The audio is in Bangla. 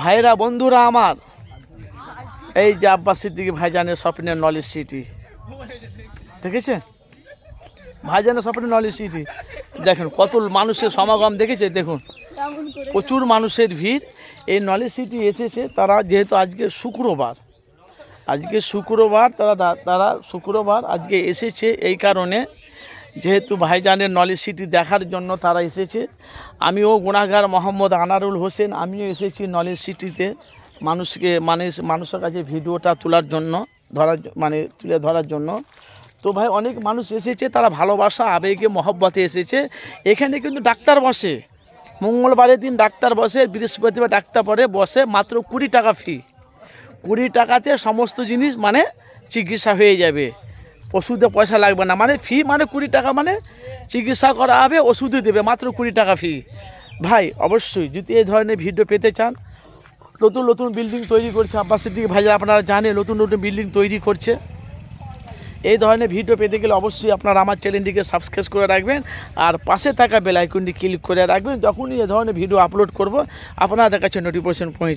ভাইরা, বন্ধুরা আমার, এই যে আব্বাস সিদ্দিকি ভাইজানের স্বপ্নের নলেজ সিটি। দেখেছে ভাইজানের স্বপ্নের নলেজ সিটি। দেখুন, কত মানুষের সমাগম দেখেছে, দেখুন। প্রচুর মানুষের ভিড়। এই নলেজ সিটি এসেছে, তারা যেহেতু আজকে শুক্রবার আজকে শুক্রবার তারা তারা শুক্রবার আজকে এসেছে এই কারণে যেহেতু ভাইজানের নলেজ সিটি দেখার জন্য তারা এসেছে, আমিও গুণাগার মোহাম্মদ আনারুল হোসেন, আমিও এসেছি নলেজ সিটিতে মানুষকে মানে মানুষের কাছে ভিডিওটা তোলার জন্য, ধরার মানে তুলে ধরার জন্য। তো ভাই, অনেক মানুষ এসেছে, তারা ভালোবাসা, আবেগে, মহব্বতে এসেছে। এখানে কিন্তু ডাক্তার বসে। মঙ্গলবারের দিন ডাক্তার বসে, বৃহস্পতিবার ডাক্তার পরে বসে, মাত্র কুড়ি টাকা ফি কুড়ি টাকাতে সমস্ত জিনিস মানে চিকিৎসা হয়ে যাবে। ওষুধে পয়সা লাগবে না। মানে ফি মানে কুড়ি টাকা মানে চিকিৎসা করা হবে ওষুধও দেবে, মাত্র কুড়ি টাকা ফি ভাই, অবশ্যই যদি এই ধরনের ভিডিও পেতে চান, নতুন নতুন বিল্ডিং তৈরি করছে আব্বাস সিদ্দিক ভাইজান আপনারা জানেন, নতুন নতুন বিল্ডিং তৈরি করছে। এই ধরনের ভিডিও পেতে গেলে অবশ্যই আপনারা আমার চ্যানেলটিকে সাবস্ক্রাইব করে রাখবেন আর পাশে থাকা বেল ক্লিক করে রাখবেন। যখনই এ ধরনের ভিডিও আপলোড করব, আপনাদের কাছে নোটিফিকেশন পৌঁছে